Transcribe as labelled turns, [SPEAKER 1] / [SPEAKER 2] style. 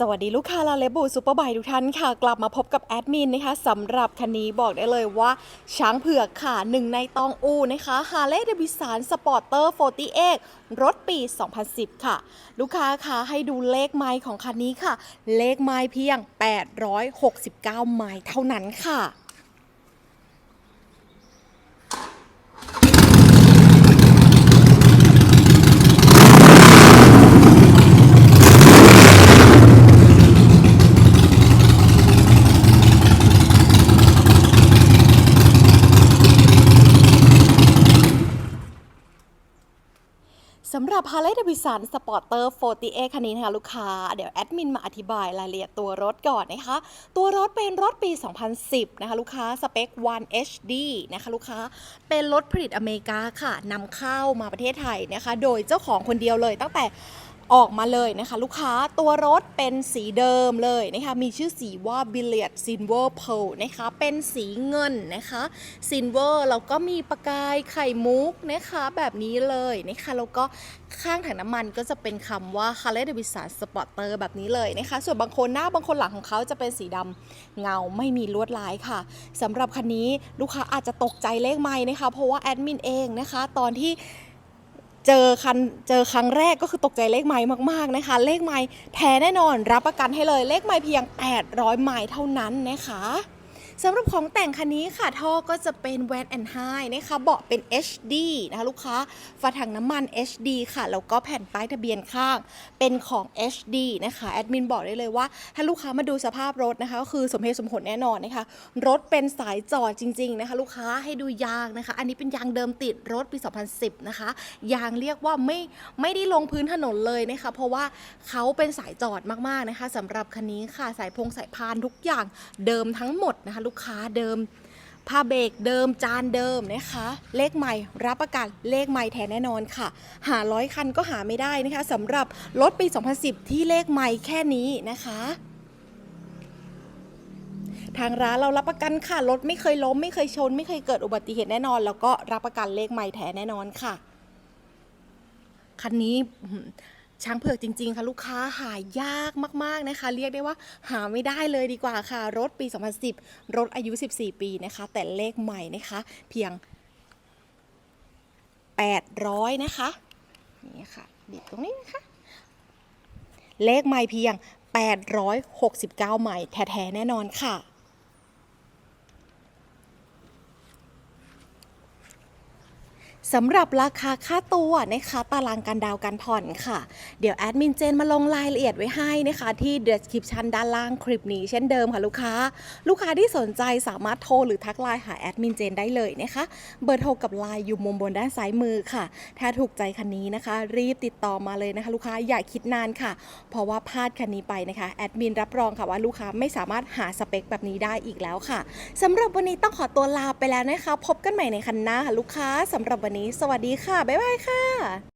[SPEAKER 1] สวัสดีลูกค้าลาเลบูซูเปอร์ไบทุกท่านค่ะ กลับมาพบกับแอดมินนะคะสำหรับคันนี้บอกได้เลยว่า ช้างเผือกค่ะหนึ่งในตองอูนะคะฮาร์เลย์เดวิสันสปอร์เตอร์ 48 รถปี 2010 ค่ะ ลูกค้าคะให้ดูเลขไม้ของคันนี้ค่ะ เลขไม้เพียง 869 ไม้เท่านั้นค่ะ สำหรับ Harley Davidson Sporter 48 คันนี้นะคะลูกค้า เดี๋ยวแอดมินมาอธิบายรายละเอียดตัวรถก่อนนะคะ ตัวรถเป็นรถปี 2010 นะคะลูกค้า สเปค 1HD นะคะลูกค้า เป็นรถผลิตอเมริกาค่ะนำเข้ามาประเทศไทยนะคะ โดยเจ้าของคนเดียวเลยตั้งแต่ ออกมาเลยนะคะ ลูกค้าตัวรถเป็นสีเดิมเลยนะคะมีชื่อสีว่า Billiard Silver Pearl นะคะเป็นสีเงินนะคะ Silver แล้วก็มีประกายไข่มุกนะคะแบบนี้เลยนะคะแล้วก็ข้างถังน้ำมันก็จะเป็นคำว่า Harley Davidson Sporter แบบนี้เลยนะคะ ส่วนบางคนหน้าบางคนหลังของเขาจะเป็นสีดำเงาไม่มีลวดลายค่ะสำหรับคันนี้ลูกค้าอาจจะตกใจเลขไม้นะคะ เพราะว่าแอดมินเองนะคะ ตอนที่ เจอคันเจอครั้งแรกก็คือตกใจเลขไม้มากๆนะคะ เลขไม้แท้แน่นอนรับประกันให้เลยเลขไม้เพียง 800 ไม้เท่านั้นนะคะ สำหรับของแต่งคันนี้ค่ะท่อก็จะเป็นแวนแอนไฮนะคะเบาะเป็น HD นะคะลูกค้าฝาถังน้ำมัน HD ค่ะ แล้วก็แผ่นป้ายทะเบียนข้างเป็นของ HD นะคะแอดมินบอกได้เลยว่า ถ้าลูกค้ามาดูสภาพรถนะคะก็คือสมเหตุสมผลแน่นอนนะคะรถเป็นสายจอดจริงๆนะคะลูกค้าให้ดูยางนะคะ อันนี้เป็นยางเดิมติดรถปี 2010 นะคะ ยางเรียกว่าไม่ไม่ได้ลงพื้นถนนเลยนะคะ เพราะว่าเขาเป็นสายจอดมากๆนะคะสำหรับคันนี้ค่ะสายพงสายพานทุกอย่างเดิมทั้งหมดนะคะลูกค้าเดิมผ้าเบรกเดิมจานเดิมนะคะ เลขใหม่รับประกันเลขใหม่แท้แน่นอนค่ะ หาร้อยคันก็หาไม่ได้นะคะสำหรับรถปี 2010 ที่เลขใหม่แค่นี้นะคะ ทางร้านเรารับประกันค่ะรถไม่เคยล้ม ไม่เคยชน ไม่เคยเกิดอุบัติเหตุแน่นอน แล้วก็รับประกันเลขใหม่แท้แน่นอนค่ะคันนี้ ช้างเผือกจริง ๆ ค่ะ ลูกค้าหายากมาก ๆนะคะ เรียกได้ว่าหาไม่ได้เลยดีกว่าค่ะ รถปี 2010 รถอายุ 14 ปีนะคะ แต่เลขใหม่นะคะ เพียง 800 นะคะ นี่ค่ะบิดตรงนี้นะคะ เลขใหม่เพียง 869 ใหม่แท้ๆแน่นอนค่ะ สำหรับราคาค่าตัวนะคะตารางการดาวน์การผ่อนค่ะ เดี๋ยวแอดมินเจนมาลงรายละเอียดไว้ให้นะคะที่ description ด้านล่างคลิปนี้เช่นเดิมค่ะลูกค้า ลูกค้าที่สนใจสามารถโทรหรือทักไลน์หาแอดมินเจนได้เลยนะคะ เบอร์โทรกับไลน์อยู่มุมบนด้านซ้ายมือค่ะ ถ้าถูกใจคันนี้นะคะ รีบติดต่อมาเลยนะคะ ลูกค้าอย่าคิดนานค่ะ เพราะว่าพลาดคันนี้ไปนะคะแอดมินรับรองค่ะว่าลูกค้าไม่สามารถหาสเปคแบบนี้ได้อีกแล้วค่ะสำหรับวันนี้ต้องขอตัวลาไปแล้วนะคะ พบกันใหม่ในคันหน้าค่ะลูกค้าสำหรับวันนี้ สวัสดีค่ะ บ๊ายบายค่ะ